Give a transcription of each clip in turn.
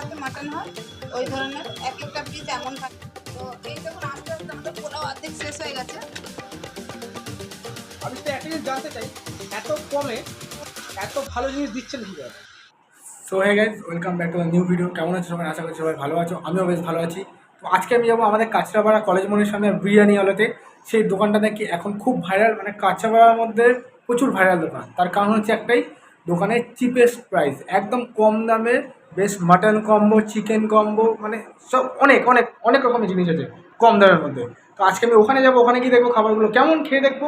হাতে মাটন হয় ওই ধরনের এক একটা পিস এমন থাকে। তো এই দেখুন আস্তে আস্তে আমাদের পোলাও অর্ধেক শেষ হয়ে গেছে। আমি তো একটা জিনিস জানতে চাই এত কমে এত ভালো জিনিস দিচ্ছেন কি করে so hey guys welcome back to new video কেমন আছো সবাই? আশা করছি সবাই ভালো আছো। আমিও বেশ ভালো আছি। তো আজকে আমি যাব আমাদের কাঁচরাপাড়া কলেজ মোড়ের সামনে বিরিয়ানি আলোতে। সেই দোকানটা নাকি এখন খুব ভাইরাল মানে কাঁচরাপাড়ার মধ্যে প্রচুর ভাইরাল দোকান। তার কারণ হচ্ছে একটাই দোকানের চিপেস্ট প্রাইস একদম কম দামে বেশ মাটন কম্বো চিকেন কম্বো মানে সব অনেক অনেক অনেক রকমের জিনিস আছে কম দামের মধ্যে। তো আজকে আমি ওখানে যাব, ওখানে গিয়ে দেখব খাবারগুলো কেমন খেয়ে দেখব।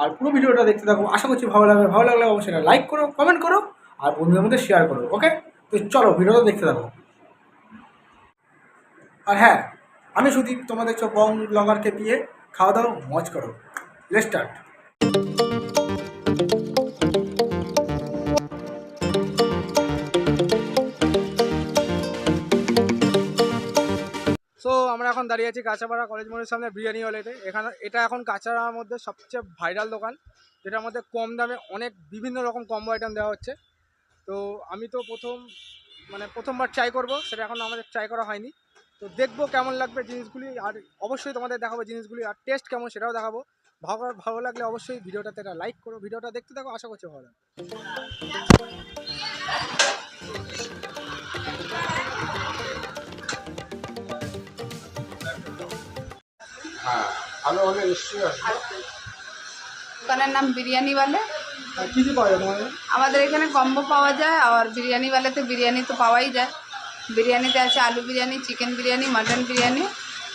আর পুরো ভিডিওটা দেখতে থাকব আশা করছি ভালো লাগবে। ভালো লাগলে অবশ্যই লাইক করো কমেন্ট করো, আর বন্ধুদের মধ্যে শেয়ার করো ওকে তো চলো, ভিডিওটা দেখতে থাকো। আর হ্যাঁ আমি সুদীপ, তোমাদের চো বং ব্লগারকে দিয়ে খাওয়া দাওয়া, মজ করো। লেট স্টার্ট আমরা এখন দাঁড়িয়ে আছি কাঁচাপাড়া কলেজ মোড়ের সামনে বিরিয়ানি হলেতে এখানে এটা এখন কাঁচাপাড়ার মধ্যে সবচেয়ে ভাইরাল দোকান, যেটার মধ্যে কম দামে অনেক বিভিন্ন রকম কম্বো আইটেম দেওয়া হচ্ছে। তো আমি তো প্রথম মানে প্রথমবার ট্রাই করব, সেটা এখন আমাদের ট্রাই করা হয়নি। তো দেখব কেমন লাগবে জিনিসগুলি, আর অবশ্যই তোমাদের দেখাবো জিনিসগুলি, আর টেস্ট কেমন সেটাও দেখাবো। ভালো ভালো লাগলে অবশ্যই ভিডিওটাতে একটা লাইক করো। ভিডিওটা দেখতে থাকো, আশা করছি ভালো লাগবে। ভালো হলে নিশ্চয়ই আসবে। দোকানের নাম বিরিয়ানি বালে। কী কী পাওয়া যায় আমাদের এখানে কম্বো পাওয়া যায় আর বিরিয়ানি বালেতে বিরিয়ানি তো পাওয়াই যায়। বিরিয়ানিতে আছে আলু বিরিয়ানি চিকেন বিরিয়ানি মাটন বিরিয়ানি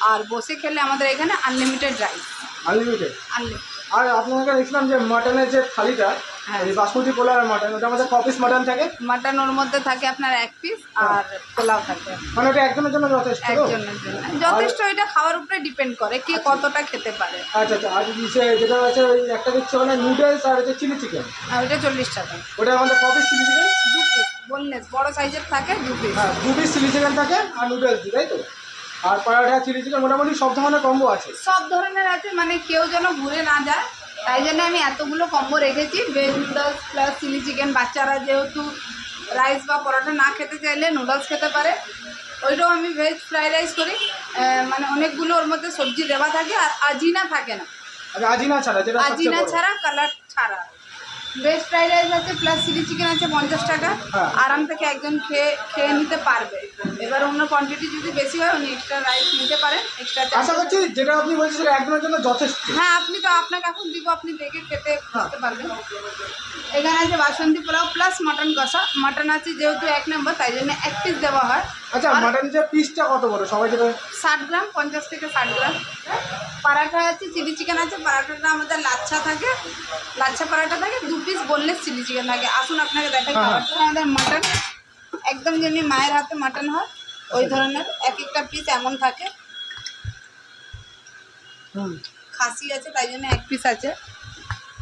আর বসে খেলে আমাদের এখানে আনলিমিটেড রাইস আনলিমিটেড আনলিমিটেড আর আপনাকে দেখছিলাম যে মাটনের যে থালিটা হ্যাঁ। বাসমতি পোলার মাটন। ওটা আমাদের ক পিস মাটন থাকে? মাটন ওর মধ্যে থাকে আপনার এক পিস আর পোলাও থাকে। মানে ওটা একজনের জন্য যথেষ্ট তো? একজনের জন্য। যথেষ্ট এটা খাওয়ার উপরে ডিপেন্ড করে কে কতটা খেতে পারে। আচ্ছা আচ্ছা। আর যেটা আছে ওই একটা দিচ্ছে মানে নুডলস আর হচ্ছে চিলি চিকেন আর চল্লিশ টাকা। ওটা আমাদের ক পিস চিলি চিকেন দু পিস বোনলেস বড় সাইজের থাকে দু পিস হ্যাঁ দু পিস চিলি চিকেন থাকে আর নুডলস তাই তো? আর পরাঠা চিলি চিকেন মোটামুটি সব ধরনের কম্বো আছে। সব ধরনের আছে মানে কেউ যেন ঘুরে না যায়। তাই জন্য আমি এতগুলো কম্বো রেখেছি। Veg noodles plus chilli chicken বাচ্চারা যেহেতু রাইস বা পরোটা না খেতে চাইলে নুডলস খেতে পারে। ওইটাও আমি ভেজ ফ্রাইড রাইস করি। মানে অনেকগুলো ওর মধ্যে সবজি দেওয়া থাকে আর আজিনা থাকে না। আচ্ছা আজিনা ছাড়া আজিনা ছাড়া কালার ছাড়া। ভেজ ফ্রাইড রাইস আছে প্লাস চিলি চিকেন আছে পঞ্চাশ টাকা। হ্যাঁ। আরাম থেকে একজন খেয়ে খেয়ে নিতে পারবে। এবার অন্য কোয়ান্টিটি যদি বেশি হয় উনি এক্সট্রা রাইস নিতে পারেন এক্সট্রা আশা করছি যেটা আপনি বলছেন সেটা একজনের জন্য যথেষ্ট। হ্যাঁ আপনি তো আপনাকে এখন দিব আপনি দেখে খেতে বুঝতে পারবেন। এখানে আছে বাসন্তী পোলাও প্লাস মাটন কষা। মাটন আছে যেহেতু এক নম্বর তাই জন্য এক পিস দেওয়া হয়। আচ্ছা আর- মাটন যে পিসটা কত বড় সবাই যেটা ষাট গ্রাম পঞ্চাশ থেকে ষাট গ্রাম। পরাঠা আছে চিলি চিকেন আছে পরাঠাটা আমাদের লাচ্ছা থাকে। লাচ্ছা পরাঠা থাকে দু পিস বললে চিলি চিকেন থাকে। আসুন আপনাকে দেখাই হ্যাঁ। আমাদের মাটন একদম যেমনি মায়ের হাতে মাটন হয় ওই ধরনের। এক একটা পিস এমন থাকে। হুম। খাসি আছে তাই জন্য এক পিস আছে।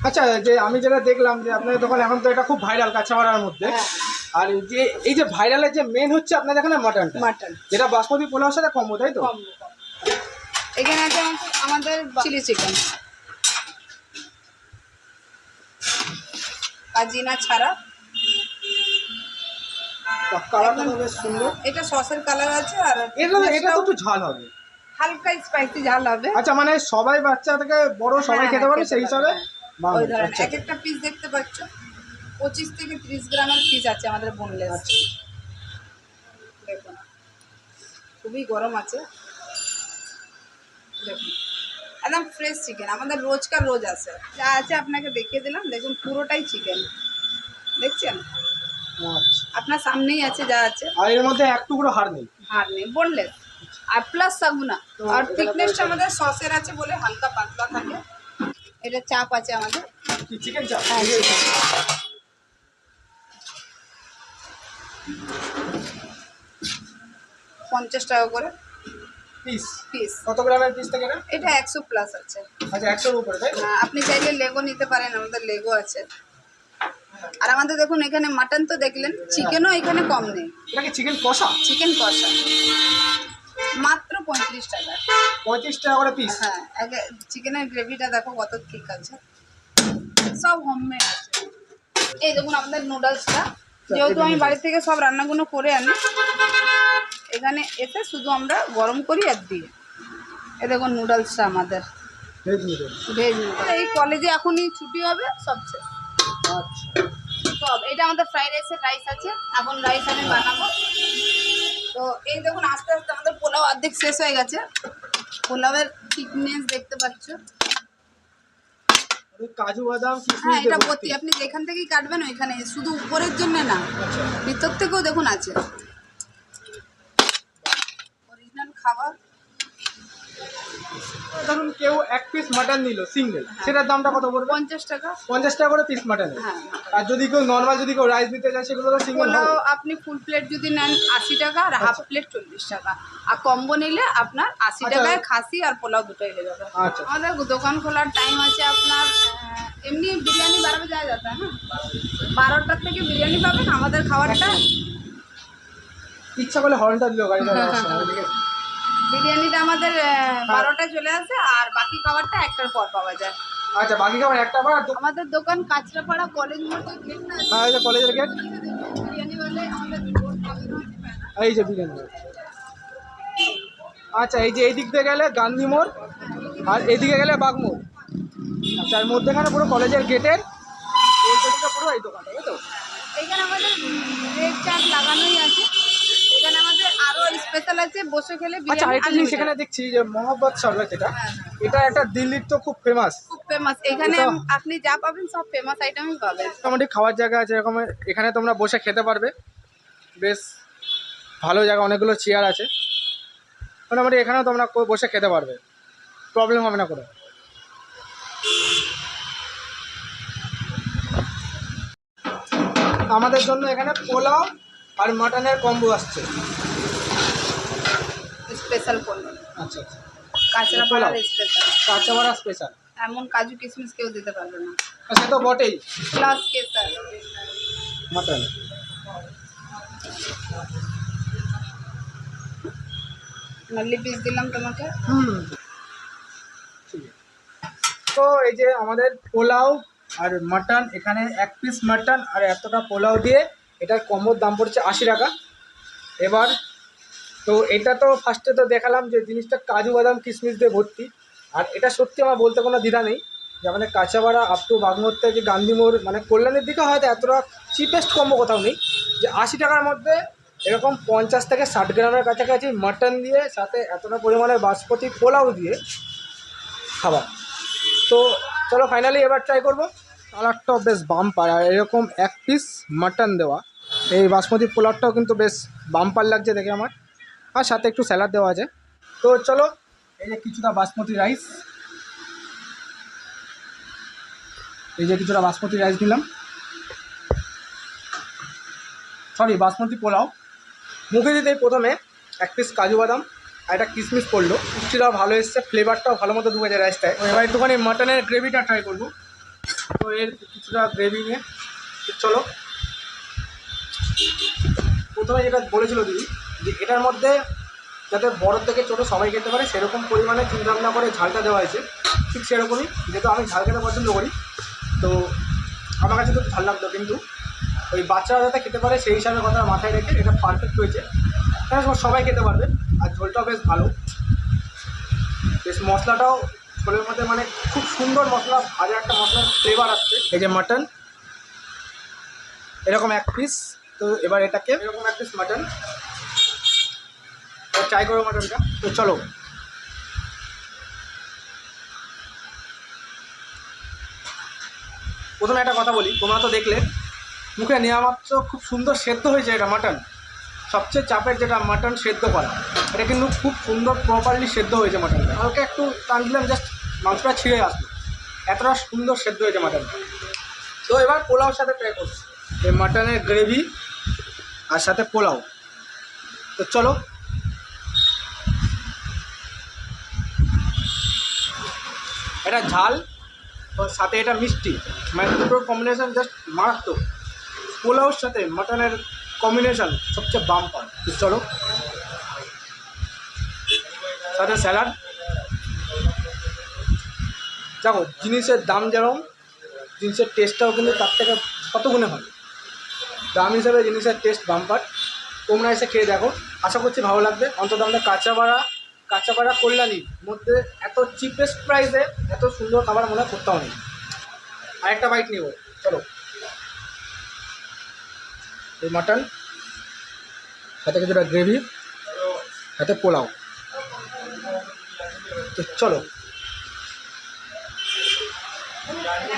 আচ্ছা যে আমি যেটা দেখলাম যে আপনাদের দোকান এখন তো এটা খুব ভাইরাল কাঁচামারার মধ্যে। হ্যাঁ। আর যে এই যে ভাইরালের যে মেন হচ্ছে আপনাদের এখানে মাটনটা মাটন যেটা বাসমতি পোলাওর সাথে কম্বো তাই তো? এখানে আছে আমাদের- চিলি চিকেন আজিনা ছাড়া। কালারটা বেশ সুন্দর। এটা সসের কালার আছে আর এটা এটা একটু ঝাল হবে। হালকা স্পাইসি ঝাল হবে। আচ্ছা মানে সবাই বাচ্চা থেকে বড় সবাই হ্যাঁ, খেতে হ্যাঁ, পারে সেই হিসাবে ধরনের আচ্ছা। এক একটা পিস দেখতে পাচ্ছ। পঁচিশ থেকে ত্রিশ গ্রামের পিস আছে আমাদের বোনলেস আচ্ছা। দেখুন। খুবই গরম আছে। দেখুন। একদম ফ্রেশ চিকেন আমাদের রোজকার রোজ আছে। যা আছে আপনাকে দেখিয়ে দিলাম। দেখুন পুরোটাই চিকেন দেখছেন? আচ্ছা। আপনার সামনেই আছে যা আছে। আর এর মধ্যে এক টুকরো হার নেই। হার নেই বললেন আর প্লাস সাগুনা। আর থিকনেসটা আমাদের সসের আছে বলে হালকা পাতলা থাকে। এটা চাপ আছে আমাদের। চিকেন চাপ? হ্যাঁ। পঞ্চাশ টাকা করে পিস? পিস। কত গ্রামের পিস থেকে এটা? এটা একশো প্লাস আছে। আচ্ছা একশোর উপরে তাই? হ্যাঁ, আপনি চাইলে লেগো নিতে পারেন আমাদের লেগো আছে। আর আমাদের দেখুন এখানে মাটন তো দেখলেন চিকেনও এখানে কম নেই। এটা চিকেন কষা? চিকেন কষা। মাত্র পঁয়ত্রিশ টাকা। পঁয়ত্রিশ টাকা করে পিস হ্যাঁ আগে চিকেনের গ্রেভিটা দেখো কত ঠিক আছে। সব হোমমেড আছে। এই দেখুন আমাদের নুডলসটা যেহেতু আমি বাড়ি থেকে সব রান্নাগুলো করে আনি এখানে এসে শুধু আমরা গরম করি আর দিই এ দেখুন নুডলসটা আমাদের। ভেজ নুডলস এই কলেজে এখনই ছুটি হবে সবচেয়ে আচ্ছা। সব এটা আমাদের ফ্রাইড রাইসের রাইস আছে এখন রাইস আমি বানাবো। তো এই দেখুন আস্তে আস্তে আমাদের পোলাও অর্ধেক শেষ হয়ে গেছে। পোলাওয়ের থিকনেস দেখতে পাচ্ছ। কাজু বাদাম হ্যাঁ এটা ভর্তি আপনি যেখান থেকেই কাটবেন ওইখানে। শুধু উপরের জন্য না ভিতর থেকেও দেখুন আছে। অরিজিনাল খাবার। ধরুন কেউ এক পিস মাটন নিল সিঙ্গেল সেটার দামটা কত পড়বে? পঞ্চাশ টাকা। পঞ্চাশ টাকা করে পিস মাটন হ্যাঁ আর যদি কেউ নর্মাল যদি কেউ রাইস দিতে চায় সেগুলো তো সিঙ্গেল পোলাও আপনি ফুল প্লেট যদি নেন আশি টাকা আর হাফ প্লেট চল্লিশ টাকা। আর কম্বো নিলে আপনার আশি আচ্ছা। টাকায় খাসি আর পোলাও দুটোই হয়ে যাবে। আচ্ছা। আমাদের দোকান খোলার টাইম আছে আপনার এমনি বিরিয়ানি বারো বাজে আ যাতা হ্যাঁ? বারোটার থেকে বিরিয়ানি পাবেন আমাদের খাবারটা ইচ্ছা করলে হর্নটা দিল গাড়িটা যাওয়ার সময়, ঠিক আছে? বিরিয়ানিটা আমাদের বারোটায় চলে আসে আর বাকি খাবারটা একটার পর পাওয়া যায়। আচ্ছা বাকি খাবার একটা দু- আমাদের দোকান কাঁচরাপাড়া কলেজ মোড়ে গেট না হ্যাঁ এই যে কলেজের গেট বিরিয়ানি বলে আমাদের। এই যে বিরিয়ানি আচ্ছা এই যে এই দিক দিয়ে গেলে গান্ধী মোড় আর এদিকে গেলে বাগমোড় আচ্ছা আর মধ্যেখানে পুরো কলেজের গেটের এই পুরো এই দোকানটা তাই তো? এখানে আমাদের রেড চার্ট লাগানোই আছে। আছে বসে খেলে আচ্ছা আরেকটা জিনিস এখানে দেখছি যে মোহাম্মদ সরবত যেটা হ্যাঁ, এটা একটা দিল্লির তো খুব ফেমাস খুব ফেমাস এখানে আপনি যা পাবেন সব ফেমাস আইটেমই পাবেন। মোটামুটি খাওয়ার জায়গা আছে এরকম এখানে তোমরা বসে খেতে পারবে। বেশ ভালো জায়গা অনেকগুলো চেয়ার আছে। মোটামুটি এখানেও তোমরা বসে খেতে পারবে। প্রবলেম হবে না কোনো। আমাদের জন্য এখানে পোলাও আর মাটনের কম্বো আসছে। স্পেশাল করল। আচ্ছা আচ্ছা। পোলাও। স্পেশাল কাঁচামারা স্পেশাল এমন কাজু কিশমিশ কেউ দিতে পারবে না। সে তো বটেই। প্লাস কেসার মাটন? নল্লি পিস দিলাম তোমাকে। হুম। তো এই যে আমাদের পোলাও আর মাটন এখানে এক পিস মাটন আর এতটা পোলাও দিয়ে এটার কম্বোর দাম পড়ছে আশি টাকা। এবার তো এটা তো ফার্স্টে তো দেখালাম যে জিনিসটা কাজু বাদাম কিশমিশ দিয়ে ভর্তি। আর এটা সত্যি আমার বলতে কোনো দ্বিধা নেই। যে আমাদের কাঁচাপাড়া আপ টু থেকে গান্ধী মোড় মানে কল্যাণের দিকে হয়তো এতটা চিপেস্ট কম্বো কোথাও নেই। যে আশি টাকার মধ্যে এরকম পঞ্চাশ থেকে ষাট গ্রামের কাছাকাছি মাটন দিয়ে, সাথে এতটা পরিমাণে বাসমতি পোলাও দিয়ে খাবার। তো চলো ফাইনালি এবার ট্রাই করব। কালারটাও বেশ বাম্পার আর এরকম এক পিস মাটন দেওয়া। এই বাসমতি পোলাওটাও কিন্তু বেশ বাম্পার লাগছে দেখে আমার। আর সাথে একটু স্যালাড দেওয়া আছে। তো চলো, এই যে কিছুটা বাসমতি রাইস এই যে কিছুটা বাসমতি রাইস নিলাম। সরি বাসমতি পোলাও। মুখে দিতেই প্রথমে এক পিস কাজু বাদাম আর একটা কিশমিশ পড়ল। মিষ্টিটাও ভালো এসছে ফ্লেভারটাও ভালো মতো ঢুকেছে রাইসটায় এবার একটুখানি মাটনের গ্রেভিটা ট্রাই করব। তো এর কিছুটা গ্রেভি নিয়ে চলো। প্রথমে যেটা বলেছিল দিদি যে এটার মধ্যে যাতে বড় থেকে ছোটো সবাই খেতে পারে সেরকম পরিমাণে চিন্তাভাবনা করে ঝালটা দেওয়া হয়েছে। ঠিক সেরকমই যেহেতু আমি ঝাল খেতে পছন্দ করি তো আমার কাছে তো ঝাল লাগতো। কিন্তু ওই বাচ্চারা যাতে খেতে পারে সেই হিসাবে কথা মাথায় রেখে এটা পারফেক্ট হয়েছে। হ্যাঁ সবাই খেতে পারবে। আর ঝোলটাও বেশ ভালো। বেশ মশলাটাও ঝোলের মধ্যে মানে খুব সুন্দর মশলা ভাজা একটা মশলার ফ্লেভার আসছে। এই যে মাটন এরকম এক পিস তো এবার এটাকে এরকম এক পিস মাটন ট্রাই করো মাটনটা। তো চলো। প্রথমে একটা কথা বলি, তোমরা তো দেখলে, মুখে নেওয়া মাত্র খুব সুন্দর সেদ্ধ হয়েছে এটা মাটন সবচেয়ে চাপের যেটা মাটন সেদ্ধ করা, এটা কিন্তু খুব সুন্দর প্রপারলি সেদ্ধ হয়েছে মাটনটা হালকা একটু টান দিলাম জাস্ট মাংসটা ছিঁড়ে আসলো। এতটা সুন্দর সেদ্ধ হয়েছে মাটন তো এবার পোলাওর সাথে ট্রাই করব এই মাটনের গ্রেভি আর সাথে পোলাও। তো চলো এটা ঝাল সাথে এটা মিষ্টি। মানে দুটোর কম্বিনেশান জাস্ট মারাত্মক। পোলাওর সাথে মাটনের কম্বিনেশান সবচেয়ে বাম্পার তো চলো। সাথে স্যালাড দেখো, জিনিসের দাম যেরকম, জিনিসের টেস্টটাও কিন্তু তার থেকে কত গুণে হয় দাম হিসাবে জিনিসের টেস্ট বাম্পার তোমরা এসে খেয়ে দেখো। আশা করছি ভালো লাগবে। অন্তত আমাদের কাঁচা কাঁচাপাড়া কাঁচাপাড়া কল্যাণীর মধ্যে এত চিপেস্ট প্রাইসে এত সুন্দর খাবার মনে হয় কোথাও নেই আরেকটা বাইট নিব চলো। এই মাটন সাথে কিছুটা গ্রেভি সাথে পোলাও। তো চলো।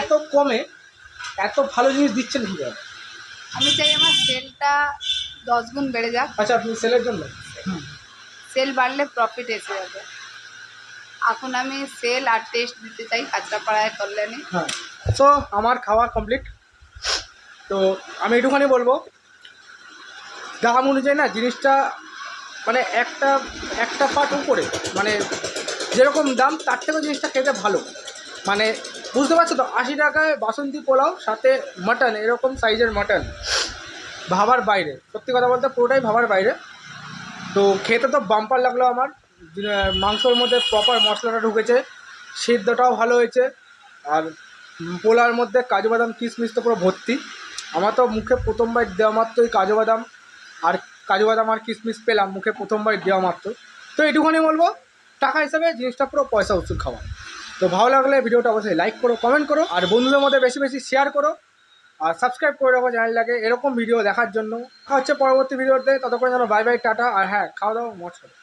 এত কমে এত ভালো জিনিস দিচ্ছেন কী আমি চাই আমার সেলটা দশ গুণ বেড়ে যাক। আচ্ছা আপনি সেলের জন্য? সেল বাড়লে প্রফিট এসে যাবে। এখন আমি সেল আর টেস্ট দিতে চাই কাঁচরাপাড়ায় কল্যাণী। হ্যাঁ। সো আমার খাওয়া কমপ্লিট তো, আমি একটুখানি বলব। দাম অনুযায়ী না, জিনিসটা মানে একটা একটা পার্ট উপরে মানে যেরকম দাম, তার থেকেও জিনিসটা খেতে ভালো। মানে বুঝতে পারছ তো, আশি টাকায় বাসন্তী পোলাও, সাথে মাটন এরকম সাইজের মাটন ভাবার বাইরে। সত্যি কথা বলতে পুরোটাই ভাবার বাইরে। তো খেতে তো বাম্পার লাগল আমার। মাংসর মধ্যে প্রপার মশলাটা ঢুকেছে, সিদ্ধটাও ভালো হয়েছে, আর পোলার মধ্যে কাজু বাদাম, কিশমিশ তো পুরো ভর্তি। আমার তো মুখে প্রথমবার দেওয়া মাত্রই কাজু বাদাম আর কাজু বাদাম আর কিশমিশ পেলাম, মুখে প্রথমবার দেওয়া মাত্র। তো এইটুখানি বলব, টাকা হিসাবে জিনিসটা পুরো পয়সা উসুল খাওয়া। তো ভালো লাগলে ভিডিওটা অবশ্যই লাইক করো কমেন্ট করো, আর বন্ধুদের মধ্যে বেশি বেশি শেয়ার করো। আর সাবস্ক্রাইব করে রাখো চ্যানেলটাকে এরকম ভিডিও দেখার জন্য। হচ্ছে পরবর্তী ভিডিওতে ততক্ষণ যেন বাই বাই টাটা, আর হ্যাঁ খাওয়া দাওয়া মজ করো।